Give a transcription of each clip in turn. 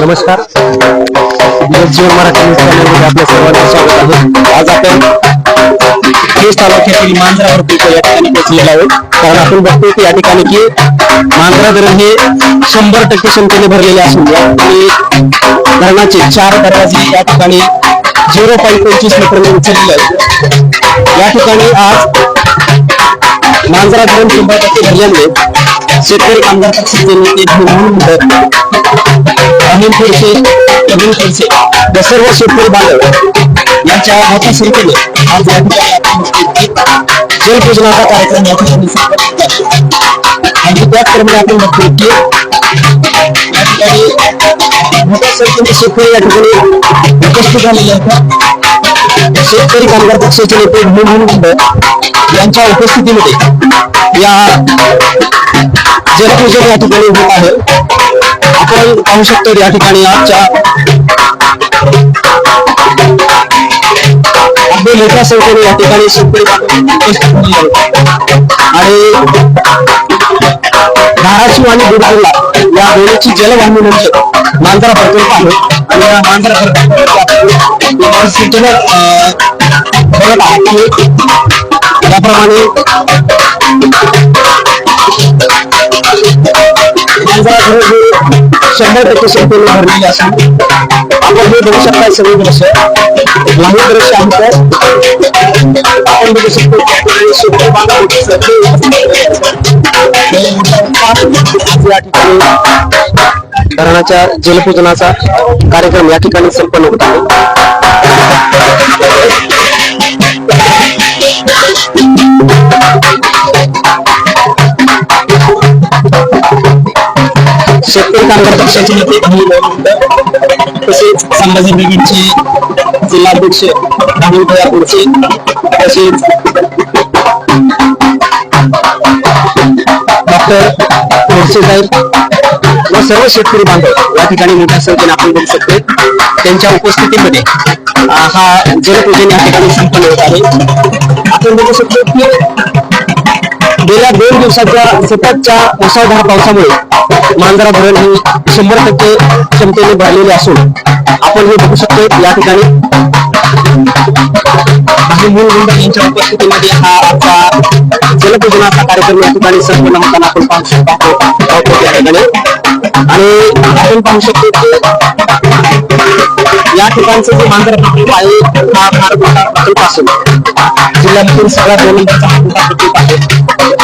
नमस्कार. जीवन मराठी न्यूज चॅनलमध्ये आपल्या सर्वांचं स्वागत आहे. आज आपण केस तालुक्यातील मांजरावर पिको या ठिकाणी पोहोचलेलो आहोत. कारण आपण बघतो की या ठिकाणी की मांजरा धरण हे शंभर टक्के क्षमतेने भरलेले असून या ठिकाणी धरणाचे चार दरवाजे या ठिकाणी झिरो पॉईंट पंचवीस मीटरने उचललेले आहेत. या ठिकाणी आज मांजरा धरण शंभर टक्के भरल्यामुळे शेतकरी कामगार पक्षाचे नेते म्हणून अनिल खडसे अनिल खडसे व सर्व शेतकरी बांधव यांच्या मोठ्या संख्येने आज जलपूजनाचा कार्यक्रम या ठिकाणी आणि त्याचप्रमाणे आपण बघतो की या ठिकाणी मोठ्या संख्येने शेतकरी या ठिकाणी उपस्थित झालेले आहेत. शेतकरी कामगार पक्षाचे नेते म्हणून यांच्या उपस्थितीमध्ये या जलपूजन या ठिकाणी होत आहे आपण पाहू शकतो या ठिकाणी आजच्या अगदी मोठ्या संख्येने या ठिकाणी शेतकरी आणि धाराशिव आणि दुर्गुला या दोन्हीची जलवाहिनी म्हणजे मांजरा प्रकल्प आहे. आणि या मांजरा प्रकल्प याप्रमाणे सिटीवर हे शंभर टक्के संख्येने भरलेले असून आपण हे बघू शकता सगळे दृश्य लांबी दृश्य आमचं आपण बघू शकतो या ठिकाणी धरणाच्या जलपूजनाचा कार्यक्रम या ठिकाणी संपन्न होत आहे. शेतकरी कामगार पक्षाचे नेते अनिल गोविंद तसेच संभाजी ब्रिगेडचे जिल्हाध्यक्ष राहुल भया तसेच डॉक्टर मोर्चे साहेब व सर्व शेतकरी बांधव या ठिकाणी मोठ्या संख्येने आपण बघू शकतो त्यांच्या उपस्थितीमध्ये हा जलपूजन या ठिकाणी संपन्न होत आहे. आपण बघू शकतो की गेल्या दोन दिवसाच्या सततच्या मुसळधार पावसामुळे मांजरा धरण हे शंभर टक्के क्षमतेने भरलेले असून आपण हे बघू शकतो या ठिकाणी. यांच्या उपस्थितीमध्ये हा आजचा जलपूजनाचा कार्यक्रम या ठिकाणी संपन्न होताना आपण पाहू शकतो. या ठिकाणी आणि आपण पाहू शकतो की या ठिकाणचं जे मांजरा प्रकल्प आहे हा फार मोठा प्रकल्प असून जिल्ह्यातील सगळ्यात दोन मोठा प्रकल्प आहे.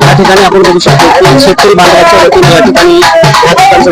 या ठिकाणी आपण बघू शकतो की शेतकरी बांधवाच्या वतीने या ठिकाणी या ठिकाणचं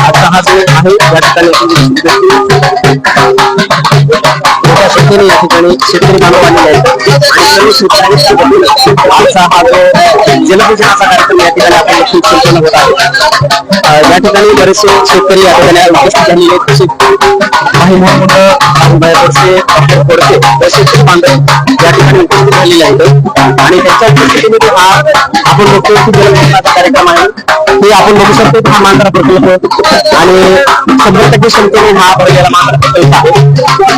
आता हा जो आहे या ठिकाणी आपण या ठिकाणी शेतकरी बांधव आलेले आहेत. आणि सर्व शेतकरी आजचा हा जो जलपूजनाचा कार्यक्रम या ठिकाणी आपण नक्कीच संपन्न होत आहे या ठिकाणी बरेचसे शेतकरी या ठिकाणी उपस्थित झालेले आहेत. काही बांधव या ठिकाणी उपस्थित झालेले आहेत. आणि त्यांच्या हा आपण बघतो की कार्यक्रम आहे. ते आपण बघू शकतो हा मांजरा प्रकल्प आणि शंभर टक्के क्षमतेने हा भरलेला मांजरा प्रकल्प आहे.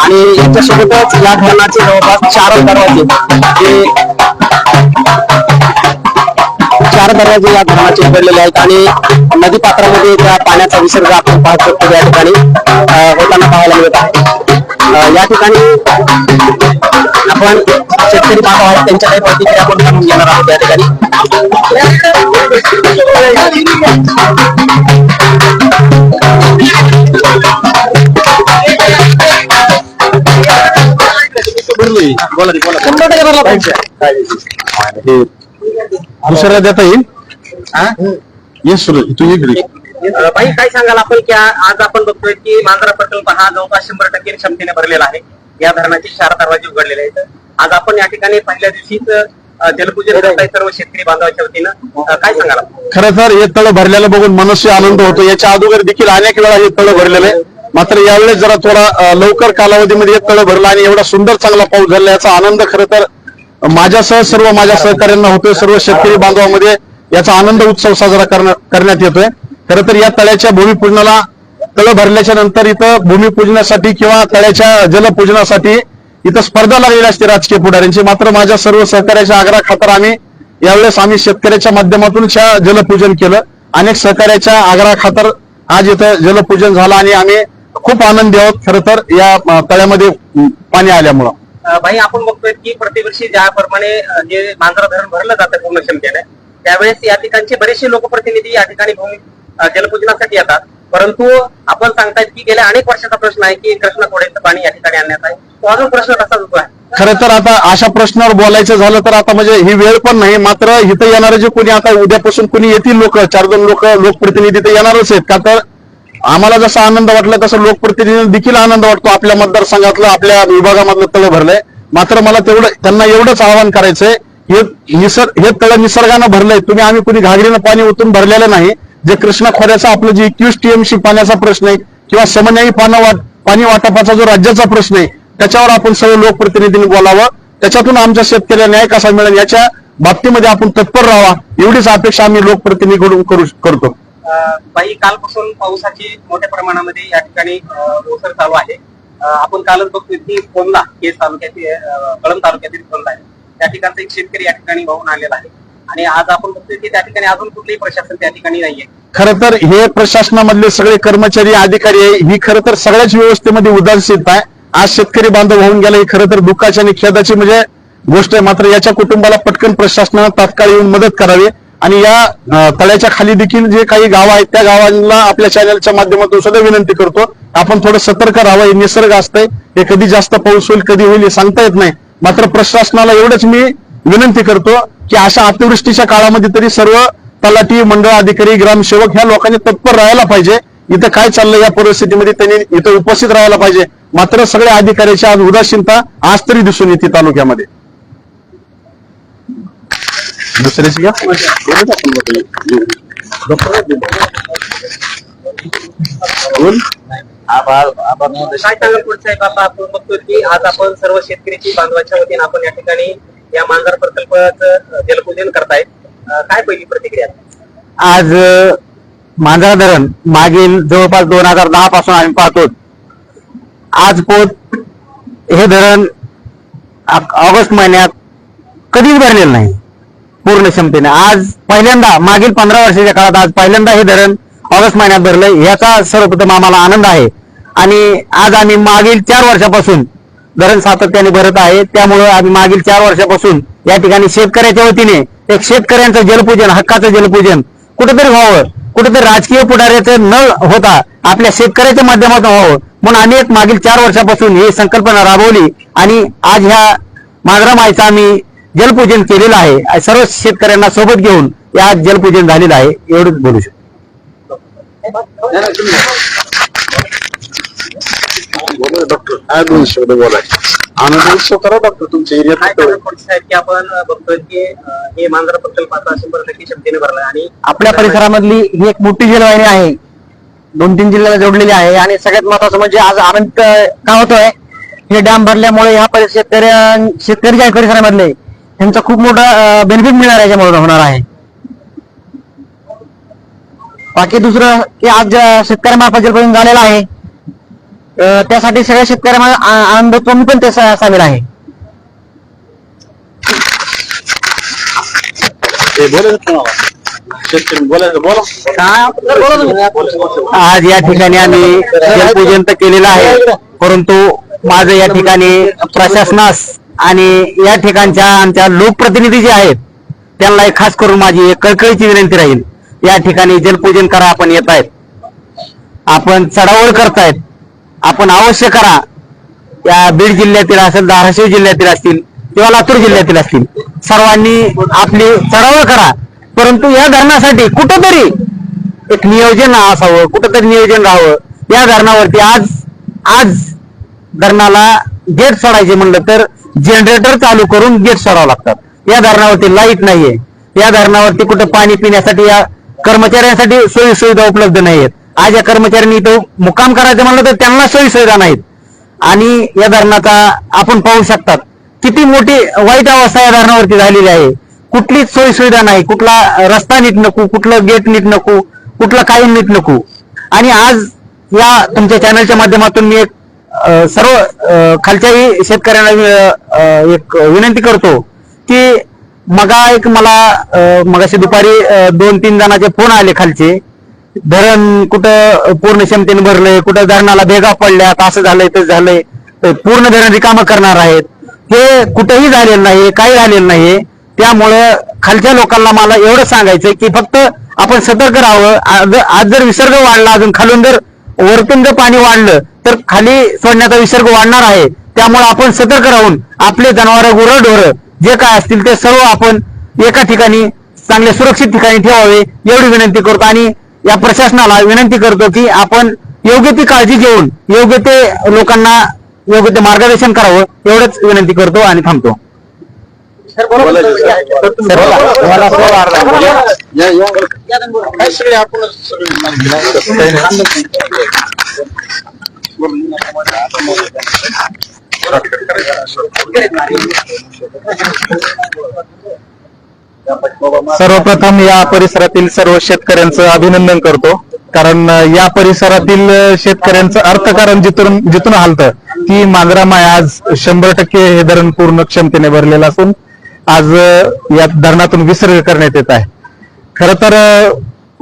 आणि याच्यासोबतच या धरणाचे जवळपास चार दरवाजे जे चार दरवाजे या धरणाचे उघडलेले आहेत आणि नदी पात्रामध्ये त्या पाण्याचा विसर्ग आपण पाहू शकतो या ठिकाणी. होताना पाहायला मिळत आहे. या ठिकाणी आपण शेतकरी बांधव आहेत त्यांच्या काही प्रतिक्रिया आपण जाणून घेणार आहोत या ठिकाणी. बोला बोला. हे दुसऱ्याला देता येईल? ये सुरू तू इकडे भाई काय सांगाल आपण की आज आपण बघतोय की मांजरा प्रकल्प हा जवळपास शंभर टक्के क्षमतेने भरलेला आहे. या धरणाचे चार दरवाजे उघडलेले आहेत. आज आपण या ठिकाणी पहिल्या दिवशीच जलपूजन करताय सर्व शेतकरी बांधवाच्या वतीनं. काय सांगाल? खरं तर हे तळ भरलेलं बघून मनुष्य आनंद होतो. याच्या अगोदर देखील अनेक वेळा हे तळ भरलेलं आहे. मात्र यावेळेस जरा थोडा लवकर कालावधीमध्ये हे तळ भरलं आणि एवढा सुंदर चांगला पाऊस झाला याचा आनंद खरं तर माझ्यासह सर्व माझ्या सहकार्यांना होतोय सर्व शेतकरी बांधवामध्ये याचा आनंद उत्सव साजरा करण्यात येतोय. खरं तर या तळ्याच्या भूमिपूजनाला तळ भरल्याच्या नंतर इथं भूमिपूजनासाठी किंवा तळ्याच्या जलपूजनासाठी इथं स्पर्धा लागलेली असते राजकीय पुढाऱ्यांची. मात्र माझ्या सर्व सहकार्याच्या आग्रह खातर आम्ही यावेळेस आम्ही शेतकऱ्याच्या माध्यमातून जलपूजन केलं. अनेक सहकार्याच्या आग्रह खातर आज इथं जलपूजन झालं आणि आम्ही खूप आनंदी आहोत. खरं तर या तळ्यामध्ये पाणी आल्यामुळं. भाई आपण बघतोय की प्रतिवर्षी ज्याप्रमाणे जे मांजरा धरण भरलं जातं पूर्ण क्षमतेने त्यावेळेस या ठिकाणचे बरेचसे लोकप्रतिनिधी या ठिकाणी भूमी जलपूजनासाठी येतात. परंतु आपण सांगतायत की गेल्या अनेक वर्षाचा प्रश्न आहे की कृष्णा खोडेचं पाणी या ठिकाणी आणण्यात आहे. तो अजून प्रश्न तसाच होतो आहे? खरं तर आता अशा प्रश्नावर बोलायचं झालं तर आता म्हणजे ही वेळ पण नाही मात्र इथं येणारे जे कोणी आता उद्यापासून कोणी येतील लोक चार दोन लोक लोकप्रतिनिधी तर येणारच आहेत. का तर आम्हाला जसा आनंद वाटला तसं लोकप्रतिनिधी देखील आनंद वाटतो. आपल्या मतदारसंघातलं आपल्या विभागामधलं तळ भरलंय. मात्र मला तेवढं त्यांना एवढंच आवाहन करायचंय हे निसर्ग हे तळ निसर्गानं भरलंय. तुम्ही आम्ही कुणी घागरीनं पाणी ओतून भरलेलं नाही. जे कृष्णा खोऱ्याचा आपलं जे एकवीस टीएमसी पाण्याचा प्रश्न आहे किंवा समन्यायी पाणी वाट पाणी वाटपाचा जो राज्याचा प्रश्न आहे त्याच्यावर आपण सर्व लोकप्रतिनिधींनी बोलावं. त्याच्यातून आमच्या शेतकऱ्याला न्याय कसा मिळेल याच्या बाबतीमध्ये आपण तत्पर राहावा. एवढीच अपेक्षा आम्ही लोकप्रतिनिधीकडून करू करतो. बाई कालपासून पावसाची मोठ्या प्रमाणामध्ये या ठिकाणी ओसर चालू आहे. आपण कालच बघतोय की कोंडला केस तालुक्यातील कळंब तालुक्यातील कोंडला आहे. त्या ठिकाणचा एक शेतकरी या ठिकाणी वाहून आलेला आहे. आणि आज आपण बघतोय की त्या ठिकाणी अजून कुठलंही प्रशासन त्या ठिकाणी नाहीये. खरं तर हे प्रशासनामधले सगळे कर्मचारी अधिकारी आहे. ही खर तर सगळ्याच व्यवस्थेमध्ये उदासीनता आहे. आज शेतकरी बांधव होऊन गेला ही खरं तर दुःखाची आणि खेदाची म्हणजे गोष्ट आहे. मात्र याच्या कुटुंबाला पटकन प्रशासनानं तात्काळ येऊन मदत करावी. आणि या तळ्याच्या खाली देखील जे काही गाव आहेत त्या गावांना आपल्या चॅनलच्या माध्यमातून सुद्धा विनंती करतो. आपण थोडं सतर्क राहावं हे निसर्ग असतंय. हे कधी जास्त पाऊस होईल कधी होईल हे सांगता येत नाही. मात्र प्रशासनाला एवढंच मी विनंती करतो की अशा अतिवृष्टीच्या काळामध्ये तरी सर्व तलाठी मंडळ अधिकारी ग्रामसेवक ह्या लोकांनी तत्पर राहायला पाहिजे. इथं काय चाललंय या परिस्थितीमध्ये त्यांनी इथं उपस्थित राहायला पाहिजे. मात्र सगळ्या अधिकाऱ्याची आज उदासीनता आज तरी दिसून येते तालुक्यामध्ये. दुसऱ्याची घ्या बोलूच आपण बघूया. डॉक्टर आहेत ते. बोल. काय सांगाल पुढचं साहेब आता आपण बघतोय की आज आपण सर्व शेतकरी बांधवाच्या वतीने आपण या ठिकाणी या मांजर प्रकल्पाचं जलपूजन करताय काय पहिली प्रतिक्रिया आज मांजरा धरण मागील जवळपास दोन हजार दहा पासून आम्ही पाहतो आज पोत हे धरण ऑग- ऑगस्ट महिन्यात कधीच भरलेलं नाही पूर्ण क्षमतेने. आज पहिल्यांदा मागील पंधरा वर्षाच्या काळात आज पहिल्यांदा हे धरण ऑगस्ट महिन्यात भरलं याचा सर्वप्रथम आम्हाला आनंद आहे. आणि आज आम्ही मागील चार वर्षापासून धरण सातत्याने भरत आहे. त्यामुळे आम्ही मागील चार वर्षापासून या ठिकाणी शेतकऱ्याच्या वतीने एक शेतकऱ्यांचं जलपूजन हक्काचं जलपूजन कुठेतरी व्हावं कुठेतरी राजकीय पुढाऱ्याचं न होता आपल्या शेतकऱ्याच्या माध्यमातून व्हावं. म्हणून आम्ही एक मागील चार वर्षापासून ही संकल्पना राबवली. आणि आज ह्या मांजरा माईचा आम्ही जलपूजन केलेलं आहे. आणि सर्व शेतकऱ्यांना सोबत घेऊन या जलपूजन झालेलं आहे. एवढंच बोलू शकतो. डॉक्टर काय दोन शब्द बोलाय आनंद करा डॉक्टर तुमच्या एरियात की आपण बघतोय की हे मांजर प्रकल्प आता शंभर टक्के क्षमतेने भरलाय आणि आपल्या परिसरामधली ही एक मोठी जलवाहिनी आहे. दोन तीन जिल्ह्याला जोडलेली आहे. आणि सगळ्यात महत्वाचं म्हणजे आज आनंद काय होतोय? हे डॅम भरल्यामुळे ह्या शेतकऱ्या शेतकरी जे परिसरामधले त्यांचा खूप मोठा बेनिफिट मिळणार याच्यामुळे होणार आहे. बाकी दुसरं की आज शेतकऱ्यामार्फत जलपर्यंत झालेला आहे. त्यासाठी सगळ्या शेतकऱ्यांना आनंद मी पण ते सामील आहे. आज या ठिकाणी आम्ही जलपूजन तर केलेलं आहे परंतु माझं या ठिकाणी प्रशासनास आणि या ठिकाणच्या आमच्या लोकप्रतिनिधी जे आहेत त्यांना एक खास करून माझी एक कळकळीची विनंती राहील. या ठिकाणी जलपूजन करा आपण येत आहेत. आपण चढावळ करतायत. आपण अवश्य करा. या बीड जिल्ह्यातील असेल धाराशिव जिल्ह्यातील असतील किंवा लातूर जिल्ह्यातील असतील सर्वांनी आपली चढावळ करा. परंतु या धरणासाठी कुठंतरी एक नियोजन असावं कुठंतरी नियोजन राहावं. या धरणावरती आज आज धरणाला गेट सोडायचे म्हणलं तर जनरेटर चालू करून गेट सोडावं लागतात. या धरणावरती लाइट नाहीये. या धरणावरती कुठं पाणी पिण्यासाठी या कर्मचाऱ्यांसाठी सोयी सुविधा उपलब्ध नाहीयेत. आज या कर्मचाऱ्यांनी इथं मुक्काम करायचं म्हणलं तर त्यांना सोयी सुविधा नाहीत. आणि या धरणाचा आपण पाहू शकतात. किती मोठी वाईट अवस्था या धरणावरती झालेली आहे. कुठलीच सोयी सुविधा नाही. कुठला रस्ता नीट नको कुठलं गेट नीट नको कुठलं काही नीट नको. आणि आज या तुमच्या चॅनलच्या माध्यमातून मी एक सर्व खालच्याही शेतकऱ्यांना एक विनंती करतो की मगा एक मला मगाशी दुपारी दोन तीन जणांचे फोन आले खालचे. धरण कुठं पूर्ण क्षमतेने भरलंय कुठं धरणाला भेगा पडल्यात असं झालंय तसं झालंय पूर्ण धरण रिकामं करणार आहेत. हे कुठेही झालेलं नाही काही झालेलं नाही त्यामुळं खालच्या लोकांना मला एवढं सांगायचं की फक्त आपण सतर्क राहावं. आज आज जर विसर्ग वाढला अजून खालून जर वरतून जर पाणी वाढलं तर खाली सोडण्याचा विसर्ग वाढणार आहे. त्यामुळे आपण सतर्क राहून आपले जनावर गुरढोर जे काय असतील ते सर्व आपण एका ठिकाणी चांगल्या सुरक्षित ठिकाणी ठेवावे एवढी विनंती करतो. आणि या प्रशासनाला विनंती करतो की आपण योग्य ती काळजी घेऊन योग्य ते लोकांना योग्य ते मार्गदर्शन करावं एवढंच विनंती करतो आणि थांबतो. सर्वप्रथम या परिसरातील सर्व शेतकऱ्यांचं अभिनंदन करतो. कारण या परिसरातील शेतकऱ्यांचं अर्थकारण जिथून जिथून हालतं की मांजरामाय आज शंभर टक्के हे धरण पूर्ण क्षमतेने भरलेलं असून आज या धरणातून विसर्ग करण्यात येत आहे. खर तर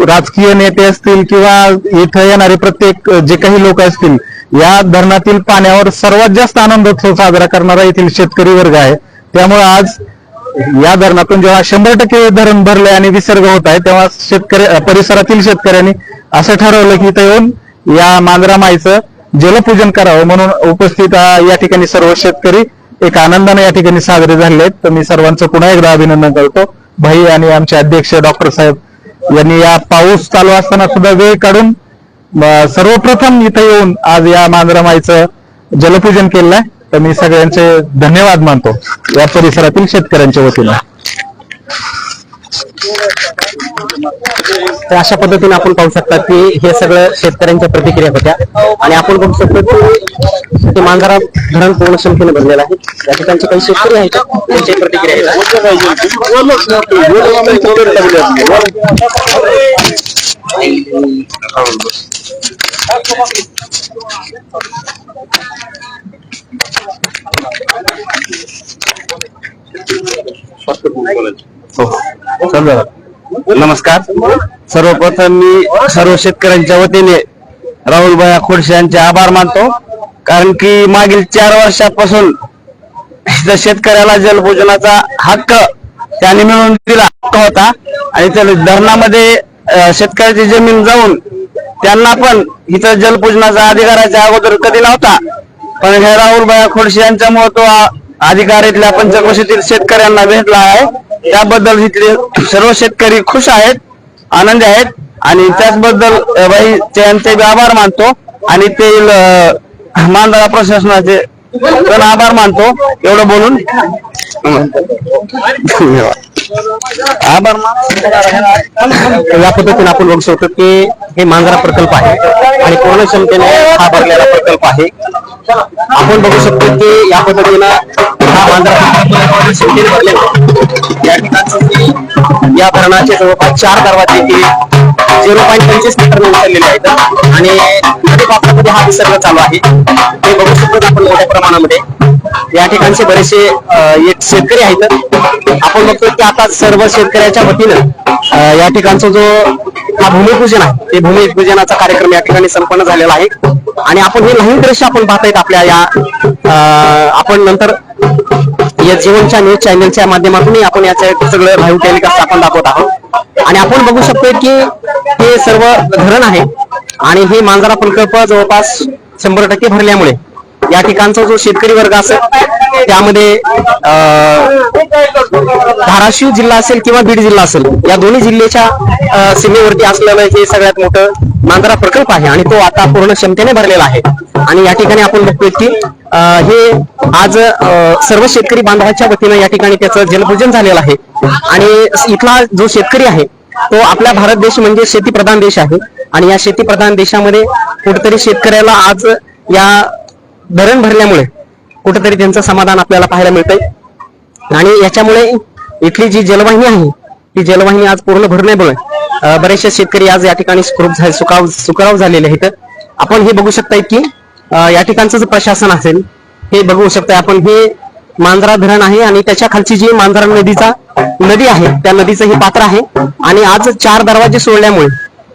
राजकीय नेते असतील किंवा इथं येणारे प्रत्येक जे काही लोक असतील या धरणातील पाण्यावर सर्वात जास्त आनंदोत्सव साजरा करणारा येथील शेतकरी वर्ग आहे. त्यामुळे आज या धरणातून जेव्हा शंभर टक्के धरण भरले आणि विसर्ग होत आहे तेव्हा शेतकरी परिसरातील शेतकऱ्यांनी असं ठरवलं की इथं येऊन या मांजरा माईचं जलपूजन करावं म्हणून उपस्थित या ठिकाणी सर्व शेतकरी एक आनंदाने या ठिकाणी साजरे झाले आहेत. तर मी सर्वांचं पुन्हा एकदा अभिनंदन करतो. भाई आणि आमचे अध्यक्ष डॉक्टर साहेब यांनी या पाऊस चालू असताना सुद्धा वेळ काढून सर्वप्रथम इथं येऊन आज या मांजरामाईचं माईचं केलं आहे तर मी सगळ्यांचे धन्यवाद मानतो. या परिसरातील शेतकऱ्यांच्या वतीनं. तर अशा पद्धतीने आपण पाहू शकता की हे सगळं शेतकऱ्यांच्या प्रतिक्रिया होत्या. आणि आपण बघू शकतो की ते मांजरा धरण पूर्ण क्षमतेने भरलेलं आहे. या ठिकाणचे काही शेतकरी आहेत त्यांची प्रतिक्रिया हो. नमस्कार. सर्वप्रथम मी सर्व शेतकऱ्यांच्या वतीने राहुल भया खोडसे यांचे आभार मानतो. कारण की मागील चार वर्षापासून इथं शेतकऱ्याला जलभोजनाचा हक्क त्यांनी मिळवून दिला हक्क होता. आणि त्या धरणामध्ये शेतकऱ्याची जमीन जाऊन त्यांना पण इथं जलपूजनाचा अधिकाराच्या अगोदर कधी नव्हता पण हे राहुलभाई खोडसे यांच्यामुळे तो अधिकार इथल्या पंचकोशीतील शेतकऱ्यांना भेटला आहे. त्याबद्दल इथले सर्व शेतकरी खुश आहेत आनंदी आहेत आणि त्याचबद्दल बाई भाई यांचे आभार मानतो आणि ते अं, मांजरा प्रशासनाचे पण आभार मानतो. एवढं बोलून. धन्यवाद. आभार या पद्धतीने आपण बघू शकतो की हे मांजरा प्रकल्प आहे आणि पूर्ण क्षमतेने हा भरलेला प्रकल्प आहे. आपण बघू शकतो की या पद्धतीनं या ठिकाणचं या धरणाचे जवळपास चार दरवाजे झिरो पॉईंट पंचवीस मीटर उचललेले आहेत. आणि नदी हा विसर्ग चालू आहे. ते बघू शकतो आपण मोठ्या प्रमाणामध्ये. या ठिकाणचे बरेचसे एक शेतकरी आहेत. आपण बघतो की आता सर्व शेतकऱ्याच्या वतीनं या ठिकाणचा जो हा भूमिपूजन आहे. ते भूमिपूजनाचा कार्यक्रम या ठिकाणी संपन्न झालेला आहे. आणि आपण हे नवीन दृश्य आपण पाहतायत आपल्या या आपण नंतर या जीवनच्या न्यूज चॅनलच्या माध्यमातूनही आपण याचं सगळं लाईव्ह टेलिकास्ट आपण दाखवत आहोत. आणि आपण बघू शकतो की हे सर्व धरण आहे. आणि हे मांजरा प्रकल्प जवळपास शंभर टक्के भरल्यामुळे या ठिकाणचा जो शेतकरी वर्ग असेल त्यामध्ये अं, धाराशिव जिल्हा असेल किंवा बीड जिल्हा असेल या दोन्ही जिल्ह्याच्या सीमेवरती असलेलं हे सगळ्यात मोठं मांजरा प्रकल्प आहे आणि तो आता पूर्ण क्षमतेने भरलेला आहे. आणि या ठिकाणी आपण बघतोय की हे आज सर्व शेतकरी बांधवाच्या वतीनं या ठिकाणी त्याचं जलपूजन झालेलं आहे. आणि इथला जो शेतकरी आहे तो आपला भारत देश म्हणजे शेतीप्रधान देश आहे. आणि या शेतीप्रधान देशामध्ये कुठेतरी शेतकऱ्याला आज या धरण भरल्यामुळे कुठेतरी त्यांचं समाधान आपल्याला पाहायला मिळतंय. आणि याच्यामुळे इथली जी जलवाहिनी आहे ती जलवाहिनी आज पूर्ण भरण्यामुळे बरेचसे शेतकरी आज या ठिकाणी सुकाव झाले झालेले आहेत. आपण हे बघू शकताय की या ठिकाणचं जे प्रशासन असेल हे बघू शकताय आपण. हे मांजरा धरण आहे आणि त्याच्या खालची जी मांजरा नदीचा नदी आहे त्या नदीचं हे पात्र आहे. आणि आज चार दरवाजे सोडल्यामुळे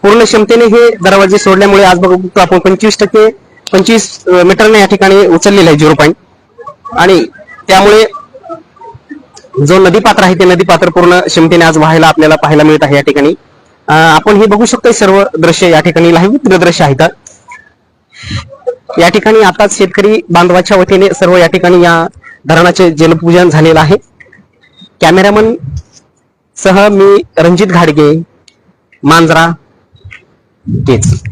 पूर्ण क्षमतेने हे दरवाजे सोडल्यामुळे आज बघू आपण पंचवीस टक्के पंचवीस मीटरने या ठिकाणी उचललेलं आहे झिरो पॉईंट. आणि त्यामुळे जो नदी पात्र आहे ते नदी पात्र पूर्ण क्षमतेने आज व्हायला आपल्याला पाहायला मिळत आहे या ठिकाणी. आपण हे बघू शकतो सर्व दृश्य या ठिकाणी लाईव्ह दृश्य आहेत या ठिकाणी आता शेतकरी बांधवाच्या वतीने सर्व या ठिकाणी या धरणाचे जलपूजन झालेलं आहे. कॅमेरामन सह मी रणजित घाडगे मांजरा केच